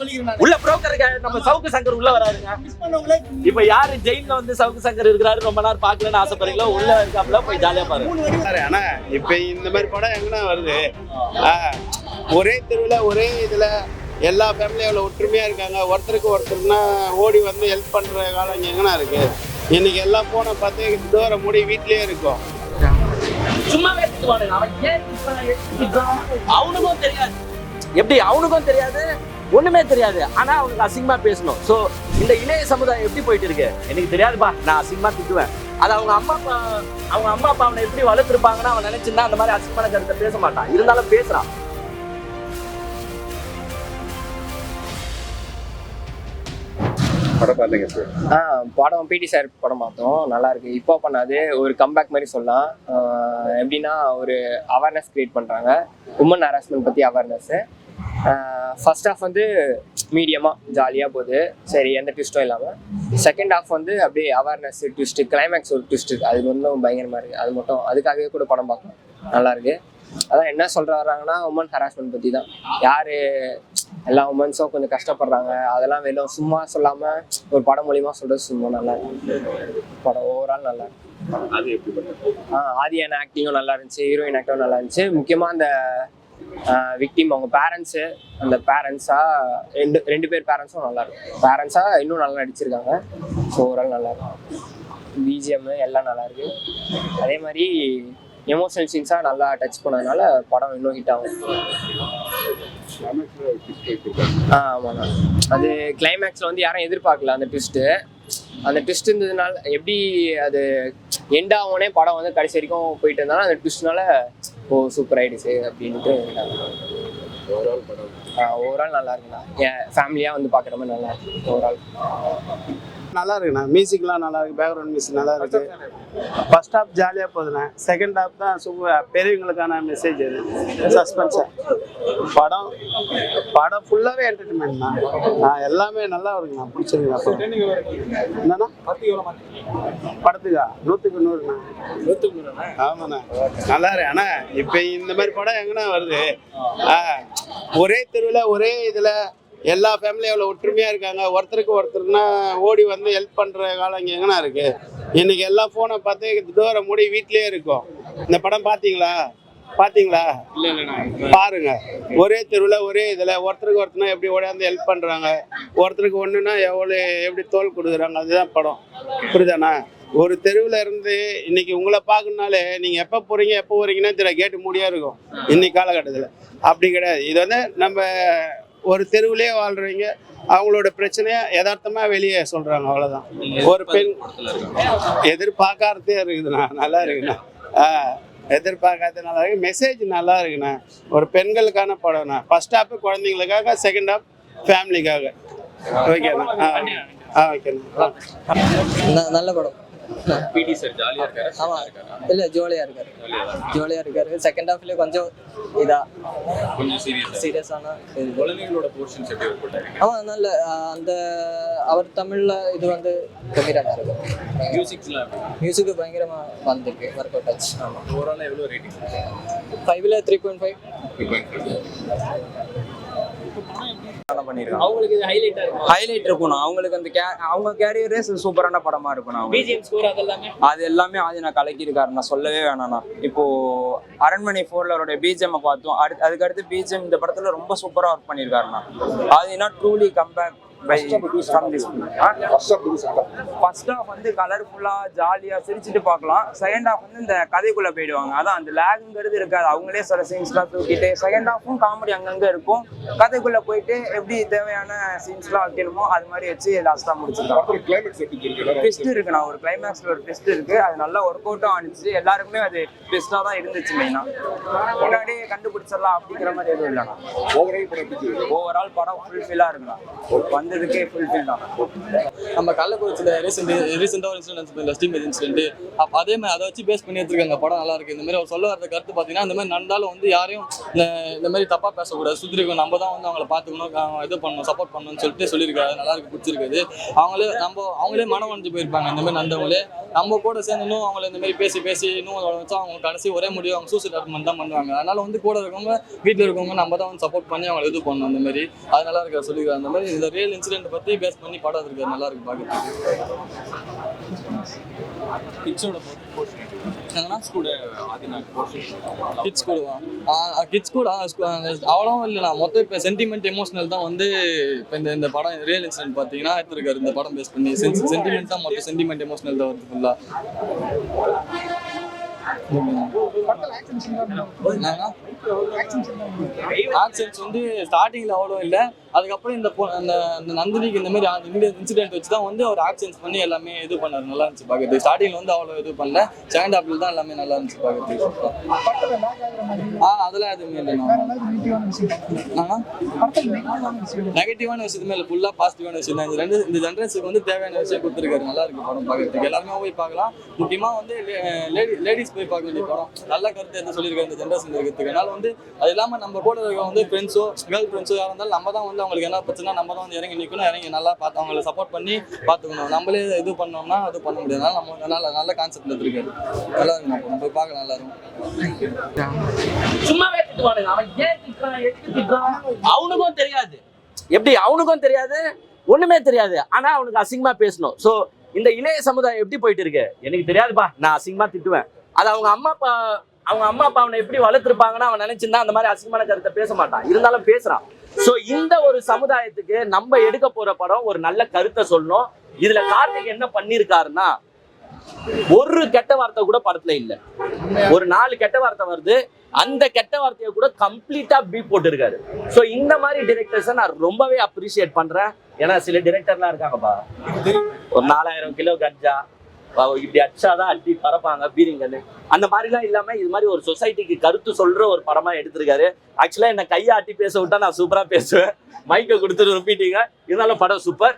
சொல்லிக்கிறேன் உள்ள புரோக்கருக்கு நம்ம சவுக்கு சங்கர் உள்ள வராருங்க. இப்ப யாரு ஜெயில வந்து சவுக்கு சங்கர் இருக்கிறாரு ரொம்ப நேரம் பாக்கலன்னு ஆசைப்படுறீங்களோ உள்ள இருக்காப்புல போய் ஜாலியா பாருங்க. ஆனா இப்ப இந்த மாதிரி படம் எங்கண்ணா வருது? ஒரே தெருவில் ஒரே இதுல எல்லா ஃபேமிலியும் அவ்வளோ ஒற்றுமையா இருக்காங்க? ஒருத்தருக்கு ஒருத்தர்னா ஓடி வந்து ஹெல்ப் பண்ற காலம் இங்க எங்கண்ணா இருக்கு? இன்னைக்கு எல்லாம் போன பார்த்து டோரை மூடி வீட்லயே இருக்கும். சும்மாவே திட்டுறான்? அவனுக்கும் தெரியாது. எப்படி அவனுக்கும் தெரியாது? ஒண்ணுமே தெரியாது. ஆனா அவனுக்கு அசிங்கமா பேசணும். சோ இந்த இளைய சமுதாயம் எப்படி போயிட்டு இருக்கு? எனக்கு தெரியாதுப்பா. நான் அசிங்கமா திட்டுவேன். அது அவங்க அம்மா அப்பா அவங்க அம்மா அப்பா அவனை எப்படி வளர்த்துருப்பாங்கன்னா அவன் நினைச்சிருந்தா அந்த மாதிரி அசிங்கமான கருத்தை பேச மாட்டான். இருந்தாலும் பேசுறான். படம் பார்த்தீங்க சார் ஆ படம் பிடி சார் படம் பார்த்தோம். நல்லா இருக்கு. இப்போ பண்ணாது. ஒரு கம்பேக் மாதிரி சொல்லலாம். எப்படின்னா ஒரு அவேர்னஸ் கிரியேட் பண்ணுறாங்க உமன் ஹராஸ்மெண்ட் பற்றி அவேர்னஸ் ஃபர்ஸ்ட் ஹாஃப் வந்து மீடியமாக ஜாலியாக போகுது. சரி எந்த ட்விஸ்ட்டும் இல்லாமல் செகண்ட் ஹாஃப் வந்து அப்படியே அவேர்னஸ் ட்விஸ்ட்டு கிளைமேக்ஸ் ஒரு ட்விஸ்ட் அது ஒன்றும் பயங்கரமாக இருக்குது அது மட்டும் அதுக்காகவே கூட படம் பார்க்கலாம். நல்லா இருக்கு. அதான் என்ன சொல்ற வர்றாங்கன்னா உமன் ஹராஸ்மெண்ட் பற்றி தான். யார் எல்லா உமன்ஸும் கொஞ்சம் கஷ்டப்படுறாங்க. அதெல்லாம் வெறும் சும்மா சொல்லாமல் ஒரு படம் மூலியமா சொல்றது சும்மா நல்லா படம் ஓவரால் நல்லா இருக்கு. அது எப்படி பண்ண ஆ ஆதியான ஆக்டிங்கும் நல்லா இருந்துச்சு. ஹீரோயின் ஆக்டிங்கும் நல்லா இருந்துச்சு. முக்கியமாக அந்த விக்டிம் அவங்க பேரண்ட்ஸு அந்த பேரண்ட்ஸாக ரெண்டு ரெண்டு பேர் பேரண்ட்ஸும் நல்லா இருக்கும். பேரண்ட்ஸாக இன்னும் நல்லா நடிச்சிருக்காங்க. ஸோ ஓவரால் நல்லா இருக்கும். பிஜிஎம் எல்லாம் நல்லா இருக்கு. அதே மாதிரி எமோஷனல் சீன்ஸாக நல்லா டச் பண்ணதுனால படம் இன்னும் ஹிட் ஆகும். ஆ ஆமாண்ணா அது கிளைமேக்ஸில் வந்து யாரும் எதிர்பார்க்கல அந்த ட்விஸ்ட்டு அந்த ட்விஸ்ட் இருந்ததுனால எப்படி அது எண்ட் ஆகும்னே படம் வந்து கடைசி வரைக்கும் போயிட்டு இருந்தாலும் அந்த ட்விஸ்ட்னால ஓ சூப்பர் ஆயிடுச்சு அப்படின்ட்டு ஓவரால் படம். ஓவரால் நல்லா இருக்குண்ணா என் ஃபேமிலியாக வந்து பார்க்குற மாதிரி நல்லா இருக்கு ஓவரால் நல்லா இருக்குண்ணா மியூசிக்லாம் நல்லா இருக்கு பேக்ரவுண்ட் மியூசிக் நல்லா இருக்கு ஃபர்ஸ்ட் ஹாஃப் ஜாலியாக போகுதுண்ணா செகண்ட் ஹாஃப் தான் சூப்பர் பெரியவங்களுக்கான மெசேஜ் அது. சஸ்பென்ஸா படம் படம் ஃபுல்லாகவே என்டர்டைன்மெண்ட் தான் எல்லாமே நல்லா இருக்குண்ணா பிடிச்சிருக்குண்ணா அப்போ என்னண்ணா? படத்துக்கா? நூற்றுக்கு நூறுண்ணா. ஆமாண்ணா. நல்லா இருக்கு அண்ணா இப்போ இந்த மாதிரி படம் எங்கன்னா வருது? ஆ, ஒரே தெருவில் ஒரே இதில் எல்லா ஃபேமிலியும் எவ்வளோ ஒற்றுமையாக இருக்காங்க? ஒருத்தருக்கு ஒருத்தர்னா ஓடி வந்து ஹெல்ப் பண்ணுற காலம் இங்கே எங்கண்ணா இருக்கு? இன்னைக்கு எல்லா ஃபோனை பார்த்து தூரம் மூடி வீட்லயே இருக்கும். இந்த படம் பார்த்தீங்களா? பார்த்தீங்களா? பாருங்க. ஒரே தெருவில் ஒரே இதில் ஒருத்தருக்கு ஒருத்தனா எப்படி ஓடியாந்து ஹெல்ப் பண்ணுறாங்க ஒருத்தருக்கு ஒன்றுனா எவ்வளோ எப்படி தோல் கொடுக்குறாங்க? அதுதான் படம். புரியுதாண்ணா? ஒரு தெருவில் இருந்து இன்னைக்கு உங்களை பார்க்கணுனாலே நீங்கள் எப்போ போகிறீங்க எப்போ போகிறீங்கன்னா தெரியல. கேட்டு மூடியா இருக்கும். இன்னைக்கு காலகட்டத்தில். அப்படி கிடையாது. இது வந்து நம்ம ஒரு தெருவுலேயே வாழ்றவங்க அவங்களோட பிரச்சனையை யதார்த்தமா வெளியே சொல்றாங்க அவ்வளவுதான். ஒரு பெண் எதிர்பார்க்காததே இருக்குதுண்ணா நல்லா இருக்குண்ணா. ஆ எதிர்பார்க்காத நல்லா இருக்கு. மெசேஜ் நல்லா இருக்குண்ணா. ஒரு பெண்களுக்கான படம்ண்ணா. ஃபர்ஸ்ட் ஹாப் குழந்தைங்களுக்காக செகண்ட் ஹாப் ஃபேமிலிக்காக ஓகேண்ணா. ஆ ஆ ஓகேண்ணா. நல்ல படம். பிடி சார் ஜாலியா இருக்காரு? ஆமா. இல்ல ஜோலியா இருக்காரு. ஜோலியா இருக்காரு. செகண்ட் ஹாஃப்ல கொஞ்சம் இதா. கொஞ்சம் சீரியஸ் சீரியஸான குழந்தைகளோட போர்ஷன்ஸ் எப்படி போட்டாங்க ஆமா நல்ல அந்த அவர் தமிழ்ல இது வந்து கம்மியாக இருக்கு. மியூசிக்ஸ்லாம் மியூசிக் பயங்கரமா வந்திருக்கு ஒர்க் அவுட் ஆச்சு. ஆமா. ஓவரால் எவ்வளவு ரேட்டிங் 5ல 3.5 3.5 படம் பண்ணிருக்காங்க. அவங்களுக்கு இது ஹைலைட்டா இருக்கும்? ஹைலைட் இருக்கணும். அவங்களுக்கு அந்த கே அவங்க கேரியரே சூப்பரான படமா இருக்கணும் பிஜிஎம் ஸ்கோர் அதெல்லாமே? அது எல்லாமே ஆதி நான் கலக்கியிருக்காரு. நான் சொல்லவே வேணாண்ணா இப்போ அரண்மனை ஃபோர்ல அவருடைய பிஜிஎம் பார்த்தோம். அடுத்து பிஜிஎம் இந்த படத்துல ரொம்ப சூப்பரா ஒர்க் பண்ணியிருக்காருண்ணா ஆதினா truly comeback by first half வந்து கலர்ஃபுல்லா ஜாலியா சிரிச்சுட்டு பார்க்கலாம். செகண்ட் ஹாஃப் வந்து இந்த கதைக்குள்ள போயிடுவாங்க. அதான் அந்த லேக்ங்கிறது இருக்காது. அவங்களே சில சீன்ஸ்லாம் தூக்கிட்டு செகண்ட் ஹாஃபும் காமெடி அங்கங்க இருக்கும். கதைக்குள்ள போயிட்டு எப்படி தேவையான சீன்ஸ்லாம் வைக்கணுமோ அது மாதிரி வச்சு லாஸ்டா முடிச்சிருக்காங்க ட்விஸ்ட் இருக்கு? நான் ஒரு கிளைமேக்ஸ்ல ஒரு ட்விஸ்ட் இருக்கு. அது நல்லா ஒர்க் அவுட்டும் ஆனிச்சு எல்லாருக்குமே அது ட்விஸ்டா தான் இருந்துச்சு மெயினா முன்னாடியே கண்டுபிடிச்சிடலாம் அப்படிங்கிற மாதிரி எதுவும் இல்லைண்ணா. ஓவரால் படம் ஓவரால் படம் ஃபுல்ஃபில்லா இருக்குண்ணா. வந்ததுக்கே ஃபுல்ஃபில் தான் நம்ம கள்ளக்குறிச்சியில் ரீசெண்ட் ரீசெண்டாக ஒரு இன்சிடென்ட் இந்த ஸ்டீம் இன்சிடென்ட் அப்போ அதே மாதிரி அதை வச்சு பேஸ் பண்ணி எடுத்துருக்காங்க படம் நல்லா இருக்கு. இந்த மாதிரி அவர் சொல்ல வரத கருத்து பார்த்தீங்கன்னா இந்த மாதிரி நடந்தாலும் வந்து யாரையும் இந்த மாதிரி தப்பாக பேசக்கூடாது. சுற்றிருக்கும் நம்ம தான் வந்து அவங்கள பார்த்துக்கணும் இது பண்ணணும் சப்போர்ட் பண்ணணும்னு சொல்லிட்டு சொல்லியிருக்காரு. நல்லா இருக்கு பிடிச்சிருக்குது அவங்களே நம்ம அவங்களே மனம் வளைஞ்சு போயிருப்பாங்க இந்த மாதிரி நடந்தவங்களே. நம்ம கூட சேர்ந்து இன்னும் அவங்கள இந்த மாதிரி பேசி பேசி இன்னும் அவங்கள அவங்க கடைசி ஒரே முடிவு அவங்க சூசைட் அட்மெண்ட் தான் பண்ணுவாங்க. அதனால வந்து கூட இருக்கவங்க வீட்டில் இருக்கவங்க நம்ம தான் வந்து சப்போர்ட் பண்ணி அவங்களை இது பண்ணணும் அந்த மாதிரி. அது நல்லா இருக்கா சொல்லியிருக்காரு. அந்த மாதிரி இந்த ரியல் இன்சிடென்ட் பற்றி பேஸ் பண்ணி படம் இருக்காரு நல்லா இருக்கு கிட்ஸோட என்னன்னா கூட கிட்ஸ் கூடவா கிட்ஸ் கூட அவ்வளோ இல்லைண்ணா மொத்தம் இப்போ சென்டிமெண்ட் எமோஷனல் தான் வந்து இப்போ இந்த இந்த படம் ரியல் இன்சிடென்ட் பார்த்தீங்கன்னா எடுத்திருக்காரு. இந்த படம் பேஸ் பண்ணி சென்டிமெண்ட் தான் மொத்தம் சென்டிமெண்ட் எமோஷனல் தான் வருது ஃபுல்லாக ஆக்சன்ஸ் வந்து ஸ்டார்டிங்கில் அவ்வளோ இல்லை. அதுக்கப்புறம் இந்த அந்த நந்தினிக்கு இந்த மாதிரி இன்சிடென்ட் வச்சு தான் வந்து அவர் ஆக்சன்ஸ் பண்ணி எல்லாமே இது பண்ணாரு. நல்லா இருந்துச்சு பார்க்குறது ஸ்டார்டிங்கில் வந்து அவ்வளோ இது பண்ணல. செகண்ட் ஹாஃபில் தான் எல்லாமே நல்லா இருந்துச்சு பார்க்குறது ஆ அதெல்லாம் எதுவுமே இல்லைண்ணா நெகட்டிவான விஷயத்துமே இல்லை ஃபுல்லாக பாசிட்டிவான விஷயம். தான் இந்த ரெண்டு இந்த ஜென்ரேஷனுக்கு வந்து தேவையான விஷயம் கொடுத்துருக்காரு. நல்லா இருக்கு படம் பார்க்கறதுக்கு. எல்லாருமே போய் பார்க்கலாம். முக்கியமாக வந்து லேடி லேடிஸ் போய் பார்க்க வேண்டிய படம். நல்ல கருத்து எடுத்து சொல்லியிருக்காரு இந்த ஜென்ரேஷன் இருக்கிறதுக்கு. அதனால வந்து அது இல்லாமல் நம்ம கூட இருக்க வந்து ஃப்ரெண்ட்ஸோ கேர்ள் ஃப்ரெண்ட்ஸோ யாராக இருந்தாலும் நம்ம தான் வந்து அவங்களுக்கு என்ன பிரச்சனை நம்ம தான் வந்து இறங்கி நிற்கணும் இறங்கி நல்லா பார்த்து அவங்களை சப்போர்ட் பண்ணி பார்த்துக்கணும். நம்மளே இது பண்ணோம்னா அது பண்ண முடியாது. நம்ம நல்ல நல்ல கான்செப்ட் எடுத்துருக்காரு. நல்லா இருக்கு நம்ம போய் பார்க்கலாம் சும்மாவே திட்டுறான்? எதுக்கு திட்டுறான்? அவனுக்கும் தெரியாது. எப்படி? அவனுக்கும் தெரியாது. ஒண்ணுமே தெரியாது. ஆனா அவனுக்கு அசிங்கமா பேசணும். சோ இந்த இளைய சமுதாயம் எப்படி போயிட்டு இருக்கு? எனக்கு தெரியாதுப்பா. நான் அசிங்கமா திட்டுவேன். அது அவங்க அம்மா அப்பா அவங்க அம்மா அப்பா அவனை எப்படி வளர்த்துருப்பாங்கன்னா அவன் நினைச்சிருந்தா அந்த மாதிரி அசிங்கமான கருத்தை பேச மாட்டான். இருந்தாலும் பேசுறான். சோ இந்த ஒரு சமுதாயத்துக்கு நம்ம எடுக்க போற படம் ஒரு நல்ல கருத்தை சொல்லணும். இதுல கார்த்திக் என்ன பண்ணிருக்காருன்னா ஒரு கெட்ட வார்த்தை கூட படத்துல இல்ல. ஒரு நாலு கெட்ட வார்த்தை வருது. அந்த கெட்ட வார்த்தையை கூட கம்ப்ளீட்டா பீ போட்டிருக்காரு. ஸோ இந்த மாதிரி டிரெக்டர்ஸை நான் ரொம்பவே அப்ரிசியேட் பண்றேன். ஏன்னா சில டிரெக்டர்லாம் இருக்காங்கப்பா. ஒரு நாலாயிரம் கிலோ கஞ்சா இப்படி அடிச்சாதான் அடி பறப்பாங்க பீரிங்கன்னு அந்த மாதிரிலாம் இல்லாம இது மாதிரி ஒரு சொசைட்டிக்கு கருத்து சொல்ற ஒரு படமா எடுத்திருக்காரு. ஆக்சுவலா என்ன கையை ஆட்டி பேச விட்டா நான் சூப்பரா பேசுவேன். மைக்கை கொடுத்துட்டு ரிப்பீட்டிங்க இருந்தாலும் படம் சூப்பர்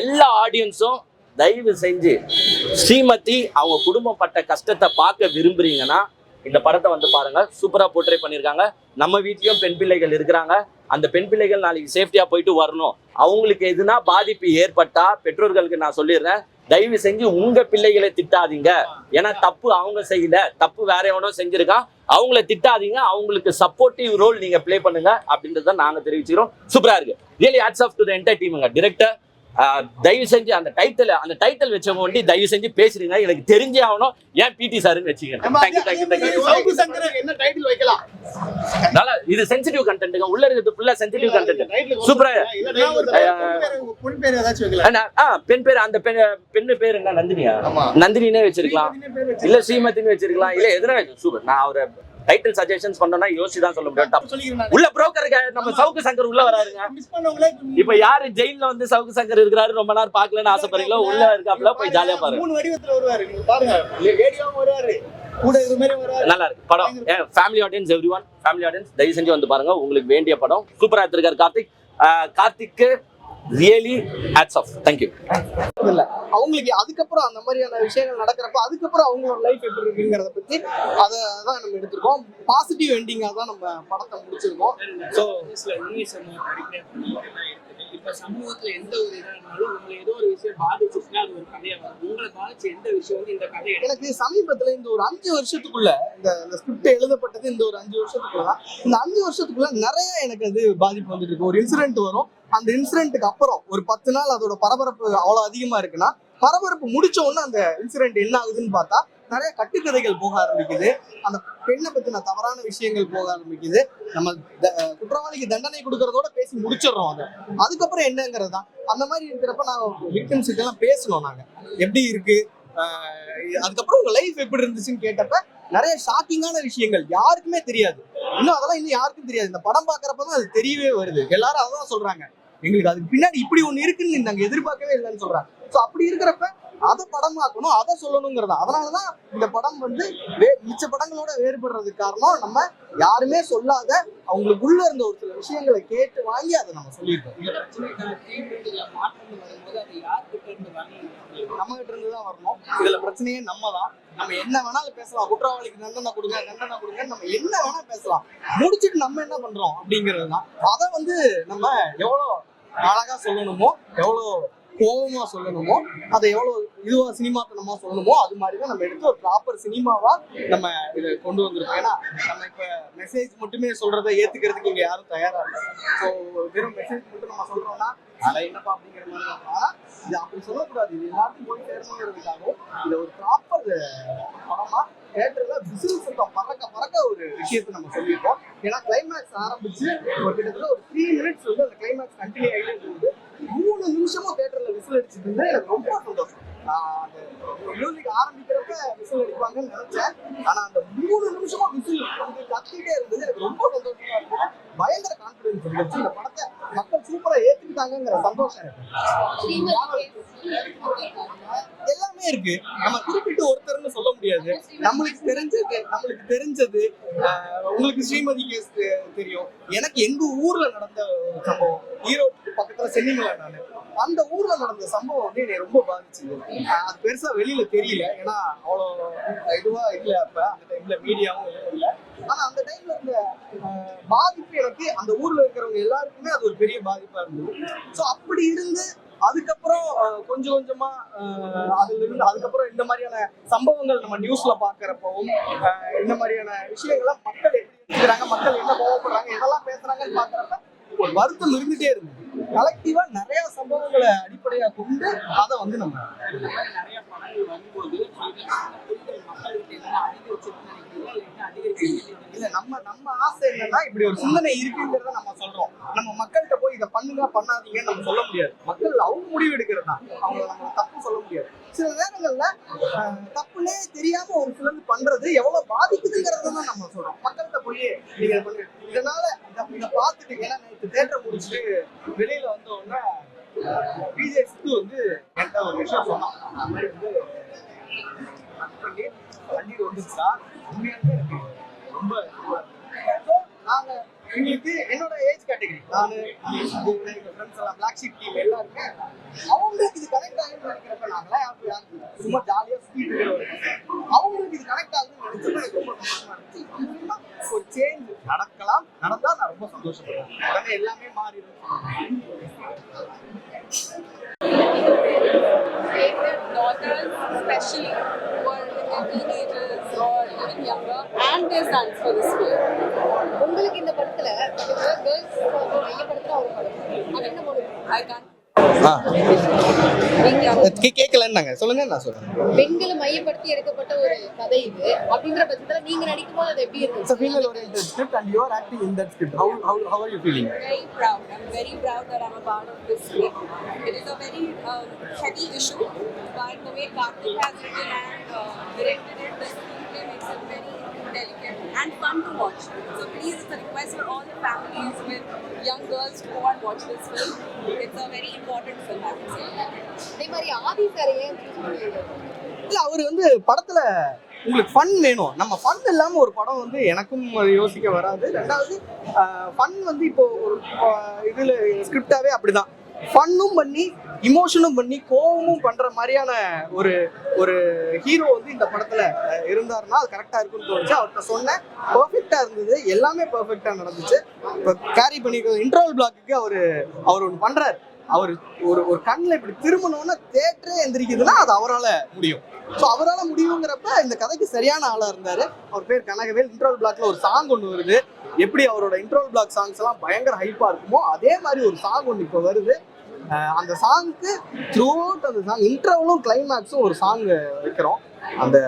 எல்லா ஆடியன்ஸும் தயவு செஞ்சு ஸ்ரீமதி அவங்க குடும்பம் பட்ட கஷ்டத்தை பார்க்க விரும்புறீங்கன்னா இந்த படத்தை வந்து பாருங்க. சூப்பரா போர்ட்ரே பண்ணியிருக்காங்க நம்ம வீட்லயும் பெண் பிள்ளைகள் இருக்கிறாங்க. அந்த பெண் பிள்ளைகள் நாளைக்கு சேஃப்டியா போயிட்டு வரணும். அவங்களுக்கு எதுனா பாதிப்பு ஏற்பட்டா பெற்றோர்களுக்கு நான் சொல்லிடுறேன். தயவு செஞ்சு உங்க பிள்ளைகளை திட்டாதீங்க. ஏன்னா தப்பு அவங்க செய்யல. தப்பு வேற எவனோ செஞ்சிருக்கான். அவங்கள திட்டாதீங்க. அவங்களுக்கு சப்போர்ட்டிவ் ரோல் நீங்க பிளே பண்ணுங்க அப்படின்றத நாங்க தெரிவிச்சுக்கிறோம். சூப்பரா இருக்கு. Really hats off to the entire டீமுங்க director தயவு செஞ்சு அந்த டைட்டில் அந்த டைட்டில் வச்சவங்க வண்டி தயவு செஞ்சு பேசுறீங்க எனக்கு தெரிஞ்சே ஆகணும். ஏன் பிடி சாருன்னு நல்லா இது சென்சிட்டிவ் கண்டென்ட்டுங்க உள்ள இருக்கிறது ஃபுல்லா சென்சிட்டிவ் கண்டென்ட் சூப்பரா பெண் பேர் அந்த பெண் பெண்ணு பேர் என்ன? நந்தினியா? ஆமா. நந்தினினே வச்சிருக்கலாம். இல்ல ஸ்ரீமதினு வச்சிருக்கலாம். இல்ல எதுனா சூப்பர். நான் அவரை டைட்டில் சஜஷன்ஸ் பண்ணோம்னா யோசிச்சு தான் சொல்ல முடியும். உள்ள புரோக்கருங்க நம்ம சவுக்கு சங்கர் உள்ள வராருங்க. இப்ப யாரு ஜெயில்ல வந்து சவுக்கு சங்கர் இருக்கிறாரு? ரொம்ப நேரம் பாக்கலன்னு ஆசைப்படுறீங்களோ? உள்ள இருக்காப்ல போய் ஜாலியா பாருங்க. மூணு வடிவத்துல வருவாரு. நல்லா இருக்கு. படம். Family audience everyone family audience தயவு செஞ்சு வந்து பாருங்க. உங்களுக்கு வேண்டிய படம். சூப்பரா எடுத்திருக்காரு கார்த்திக். கார்த்திக்கு ரியலி ஹேட்ஸ் ஆஃப் தேங்க்யூ இல்ல. அவங்களுக்கு அதுக்கப்புறம் அந்த மாதிரியான விஷயங்கள் நடக்கிறப்ப அதுக்கப்புறம் அவங்களோட லைஃப் எப்படி இருக்குங்கிறத பத்தி அதை தான் நம்ம எடுத்திருக்கோம். பாசிட்டிவ் எண்டிங்கா தான் நம்ம படத்தை முடிச்சிருக்கோம். ஸோ இப்ப சமூகத்துல எந்த ஒரு இதா உங்களை ஏதோ ஒரு விஷயம் பாதிச்சுச்சுன்னா அது ஒரு கதையா வரும். உங்களை பாதிச்ச எந்த விஷயம் வந்து இந்த கதை எனக்கு சமீபத்துல இந்த ஒரு அஞ்சு வருஷத்துக்குள்ள இந்த இந்த ஸ்கிரிப்ட் எழுதப்பட்டது இந்த ஒரு அஞ்சு வருஷத்துக்குள்ள தான். இந்த அஞ்சு வருஷத்துக்குள்ள நிறைய எனக்கு அது பாதிப்பு வந்துட்டு இருக்கு. ஒரு இன்சிடென்ட் வரும். அந்த இன்சிடென்ட்டுக்கு அப்புறம் ஒரு பத்து நாள் அதோட பரபரப்பு அவ்வளவு அதிகமா இருக்குன்னா பரபரப்பு முடிச்ச உடனே அந்த இன்சிடென்ட் என்ன ஆகுதுன்னு பார்த்தா நிறைய கட்டுக்கதைகள் போக ஆரம்பிக்குது. அந்த பெண்ணை பத்தின தவறான விஷயங்கள் போக ஆரம்பிக்குது. நம்ம குற்றவாளிக்கு தண்டனை கொடுக்கறதோட பேசி முடிச்சிடுறோம் அதை. அதுக்கப்புறம் என்னங்கிறது தான். அந்த மாதிரி இருக்கிறப்ப நாங்கள் விக்டிம்ஸுக்கு எல்லாம் பேசணும் நாங்க. எப்படி இருக்கு? அதுக்கப்புறம் உங்க லைஃப் எப்படி இருந்துச்சுன்னு கேட்டப்ப நிறைய ஷாக்கிங்கான விஷயங்கள். யாருக்குமே தெரியாது. இன்னும் அதெல்லாம் இன்னும் யாருக்கும் தெரியாது. இந்த படம் பாக்குறப்ப தான் அது தெரியவே வருது. எல்லாரும் அதான் சொல்றாங்க. எங்களுக்கு அதுக்கு பின்னாடி இப்படி ஒண்ணு இருக்குன்னு நாங்க எதிர்பார்க்கவே இல்லைன்னு சொல்றாங்க. ஸோ அப்படி இருக்கிறப்ப அதை படமாக்கணும் அதை சொல்லணுங்கிறது. அதனாலதான் இந்த படம் வந்து வே மிச்ச படங்களோட வேறுபடுறதுக்கு காரணம் நம்ம யாருமே சொல்லாத அவங்களுக்கு உள்ள இருந்த ஒரு சில விஷயங்களை கேட்டு வாங்கி அதை நம்ம சொல்லியிருக்கோம். இருந்து நம்ம கிட்ட இருந்து தான் வரணும். இதுல பிரச்சனையே நம்ம தான் நம்ம என்ன வேணாலும் பேசலாம். குற்றவாளிக்கு தண்டனை கொடுங்க தண்டனை கொடுங்க நம்ம என்ன வேணா பேசலாம். முடிச்சுட்டு நம்ம என்ன பண்றோம் அப்படிங்கிறது தான் அதை வந்து நம்ம எவ்வளோ அழகா சொல்லணுமோ எவ்வளோ கோவமா சொல்லணுமோ அதை எவ்வளவு இதுவா சினிமாத்தனமா சொல்லணுமோ அது மாதிரி தான் நம்ம எடுத்து ஒரு ப்ராப்பர் சினிமாவா நம்ம இதை கொண்டு வந்திருக்கோம். ஏன்னா நம்ம இப்ப மெசேஜ் மட்டுமே சொல்றதை ஏத்துக்கிறதுக்கு இங்க யாரும் தயாரா இல்லை. ஸோ வெறும் மெசேஜ் மட்டும் நம்ம சொல்றோம்னா அதை என்னப்பா அப்படிங்கிற மாதிரி இது அப்படி சொல்லக்கூடாது. இது எல்லாத்தையும் போய் சேரணுங்கிறதுக்காகவும் இதை ஒரு ப்ராப்பர் படமா தேட்டர்ல விசில் சத்தம் பறக்க பறக்க ஒரு விஷயத்தை நம்ம சொல்லியிருக்கோம். ஏன்னா கிளைமேக்ஸ் ஆரம்பிச்சு ஒரு கிட்டத்தட்ட ஒரு த்ரீ மினிட்ஸ் வந்து அந்த கிளைமேக்ஸ் கண்டினியூ ஆகிட்டு இருந்தது. மூணு நிமிஷமும் தேட்டர்ல விசில் அடிச்சிட்டு இருந்தது எனக்கு ரொம்ப சந்தோஷம். நான் மியூசிக் ஆரம்பிக்கிறப்ப விசில் அடிப்பாங்கன்னு நினைச்சேன். ஆனா அந்த மூணு நிமிஷமா விசில் வந்து கத்திட்டே இருந்தது. எனக்கு ரொம்ப சந்தோஷமா இருந்தது. பயங்கர கான்பிடன்ஸ் இருந்துச்சு இந்த படத்தை மக்கள் சூப்பரா ஏத்துக்கிட்டாங்கங்கிற சந்தோஷம் எனக்கு. எல்லாமே இருக்கு. நம்ம குறிப்பிட்டு ஒருத்தர்னு சொல்ல முடியாது. நம்மளுக்கு தெரிஞ்சது நம்மளுக்கு தெரிஞ்சது. உங்களுக்கு ஸ்ரீமதி கேஸ் தெரியும். எனக்கு எங்க ஊர்ல நடந்த ஒரு சம்பவம். ஈரோட்டுக்கு பக்கத்துல சென்னிமலை நானு. அந்த ஊர்ல நடந்த சம்பவம் வந்து என்னை ரொம்ப பாதிச்சது. அது பெருசா வெளியில தெரியல. ஏன்னா அவ்வளோ இதுவா இல்ல அப்ப. அந்த டைம்ல மீடியாவும் இல்லை இல்ல. ஆனா அந்த டைம்ல இருந்த பாதிப்பு எனக்கு அந்த ஊர்ல இருக்கிறவங்க எல்லாருக்குமே அது ஒரு பெரிய பாதிப்பா இருந்தது. ஸோ அப்படி இருந்து அதுக்கப்புறம் கொஞ்சம் கொஞ்சமா ஆஹ் அதுல இருந்து அதுக்கப்புறம் இந்த மாதிரியான சம்பவங்கள் நம்ம நியூஸ்ல பாக்குறப்பவும் இந்த மாதிரியான விஷயங்கள்லாம் மக்கள் எப்படி இருக்கிறாங்க மக்கள் என்ன கோவப்படுறாங்க எதெல்லாம் பேசுறாங்கன்னு பாக்குறப்ப ஒரு வருத்தம் இருந்துட்டே இருந்தது கலெக்டிவா நிறைய சம்பவங்களை அடிப்படையா கொண்டு அதை வந்து நம்ம நிறைய படங்கள் வரும்போது இல்ல நம்ம நம்ம ஆசை என்னன்னா இப்படி ஒரு சிந்தனை இருக்குங்கிறத நம்ம சொல்றோம். நம்ம மக்கள்கிட்ட போய் இதை பண்ணுங்க பண்ணாதீங்கன்னு நம்ம சொல்ல முடியாது மக்கள் அவங்க முடிவு எடுக்கிறது தான் அவங்க நம்ம தப்பு சொல்ல முடியாது சில நேரங்கள்ல ஆஹ், தப்புனே தெரியாம ஒரு சிலர் பண்றது எவ்வளவு பாதிக்குதுங்கிறத தான் நம்ம சொல்றோம். மக்கள்கிட்ட போய் நீங்க இதனால இதை இதை பார்த்துட்டு ஏன்னா நேற்று தேட்டர் முடிச்சுட்டு வெளியில வந்த உடனே சித்து வந்து என்கிட்ட ஒரு விஷயம் சொன்னான். அந்த மாதிரி வந்து பண்ணி வண்டியில் வந்துருச்சா? உண்மையாலுமே எனக்கு ரொம்ப இதுவா இருக்கு. So, நாங்க எங்களுக்கு என்னோட ஏஜ் கேட்டகரி நான் ஃப்ரெண்ட்ஸ் எல்லாம் பிளாக் ஷீட் டீம் எல்லாருமே அவங்களுக்கு இது கனெக்ட் ஆகும்னு நினைக்கிறப்ப நாங்களாம் சும்மா ஜாலியாக ஸ்பீட் அவங்களுக்கு இது கனெக்ட் ஆகும்னு நினைச்சப்ப எனக்கு ரொம்ப சந்தோஷமா இருந்துச்சு. ஒரு சேஞ்ச் நடக்கலாம் நடந்தா நான் ரொம்ப சந்தோஷப்படுறேன் உடனே எல்லாமே மாறிடும். Favorite daughters, especially who are in their teenagers younger, and their sons for this film. உங்களுக்கு இந்த படத்துல கேர்ள்ஸ் மையப்படுத்துற ஒரு படம் அது என்ன படம் ஐ கான் கேட்கலன்னாங்க சொல்லுங்க நான் சொல்றேன் பெண்களை மையப்படுத்தி எடுக்கப்பட்ட ஒரு கதை இது அப்படின்ற பட்சத்துல நீங்க நடிக்கும் போது அது எப்படி It's a female இருந்துச்சு oriented script and you are acting in that script. How, how, how are you feeling? very proud. I'm very proud that I'm a part of this film. It is a very um, heavy issue, but the way Karthik has written and uh, directed it, the screenplay makes it very delicate and fun to watch. So please, it's a request for all the families with young girls to go and watch this film. It's a very important film, I would say. அதே மாதிரி ஆதி sir ஏன் இல்ல அவர் வந்து படத்துல உங்களுக்கு fun வேணும் நம்ம fun இல்லாம ஒரு படம் வந்து எனக்கும் யோசிக்க வராது ரெண்டாவது ஃபன் வந்து இப்போ ஒரு இதுல ஸ்கிரிப்டாவே அப்படிதான் ஃபன்னும் பண்ணி இமோஷனும் பண்ணி கோவமும் பண்ற மாதிரியான ஒரு ஒரு ஹீரோ வந்து இந்த படத்துல இருந்தாருன்னா அது கரெக்டா இருக்கும்னு தோணுச்சு. அவர்கிட்ட சொன்னேன். பர்ஃபெக்டா இருந்தது. எல்லாமே பர்ஃபெக்டா நடந்துச்சு. இப்போ கேரி பண்ணி இன்ட்ரோல் பிளாக்குக்கு அவர் அவர் ஒன்று பண்றாரு. அவர் ஒரு ஒரு கண்ணில் இப்படி திரும்பணும்னா தேட்டரே எந்திரிக்குதுன்னா அது அவரால் முடியும். ஸோ அவரால் முடியுங்கிறப்ப இந்த கதைக்கு சரியான ஆளாக இருந்தார். அவர் பேர் கனகவேல். இன்ட்ரோல் பிளாக்ல ஒரு சாங் ஒன்று வருது. எப்படி அவரோட இன்ட்ரோல் பிளாக் சாங்ஸ் எல்லாம் பயங்கர ஹைப்பாக இருக்குமோ அதே மாதிரி ஒரு சாங் ஒன்று இப்போ வருது. அந்த சாங்க்கு த்ரூ அவுட் அந்த சாங் இன்ட்ரோவலும் கிளைமேக்ஸும் ஒரு சாங் வைக்கிறோம். அந்த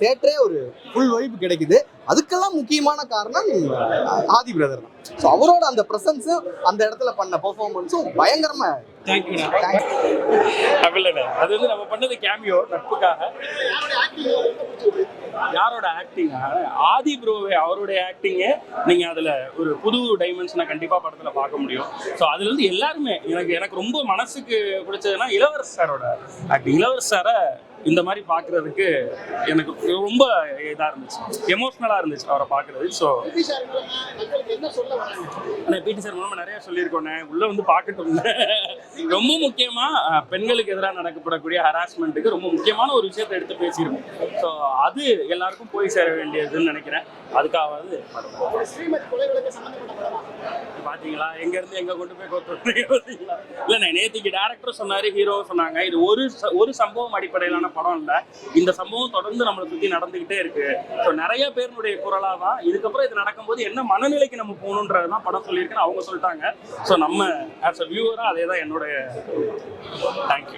தேட்டரே ஒரு ஃபுல் வைப் கிடைக்குது. அதுக்கெல்லாம் முக்கியமான காரணம் ஆதி பிரதர் தான். ஸோ அவரோட அந்த ப்ரெசன்ஸும் அந்த இடத்துல பண்ண பெர்ஃபார்மன்ஸும் பயங்கரமா அப்படில்ல அது வந்து நம்ம பண்ணது கேமியோ நட்புக்காக. யாரோட ஆக்டிங் ஆதி ப்ரோவே அவருடைய ஆக்டிங்கே நீங்கள் அதில் ஒரு புது டைமென்ஷனை கண்டிப்பாக படத்தில் பார்க்க முடியும். ஸோ அதுல இருந்து எல்லாருமே எனக்கு எனக்கு ரொம்ப மனசுக்கு பிடிச்சதுன்னா இளவரசர் சாரோட ஆக்டிங் இளவரசர் சாரை இந்த மாதிரி பார்க்குறதுக்கு எனக்கு ரொம்ப இதாக இருந்துச்சு. எமோஷ்னலாக இருந்துச்சு அவரை பார்க்குறது ஸோ ஆனால் பிடி சார் மூலமாக நிறைய சொல்லியிருக்கோண்ணே. உள்ளே வந்து பார்க்கட்டும் ரொம்ப முக்கியமாக பெண்களுக்கு எதிராக நடக்கப்படக்கூடிய ஹராஸ்மெண்ட்டுக்கு ரொம்ப முக்கியமான ஒரு விஷயத்தை எடுத்து பேசியிருக்கோம். ஸோ அது எல்லாருக்கும் போய் சேர வேண்டியதுன்னு நினைக்கிறேன். அதுக்காவது பார்த்தீங்களா எங்கேருந்து எங்கே கொண்டு போய் கொத்துறீங்க பார்த்தீங்களா இல்லைண்ணே நேற்றுக்கு டேரக்டர் சொன்னார் ஹீரோ சொன்னாங்க. இது ஒரு ச- ஒரு சம்பவம் அடிப்படையிலான படம் இல்லை. இந்த சம்பவம் தொடர்ந்து நம்மளை சுற்றி நடந்துகிட்டே இருக்கு. ஸோ நிறைய பேருடைய குரலாக தான் இதுக்கப்புறம் இது நடக்கும்போது என்ன மனநிலைக்கு நம்ம போகணுன்றது தான் படம் சொல்லியிருக்குன்னு அவங்க சொல்லிட்டாங்க. ஸோ நம்ம ஆஸ் அ வியூவராக அதே தான் என்னுடைய தேங்க்யூ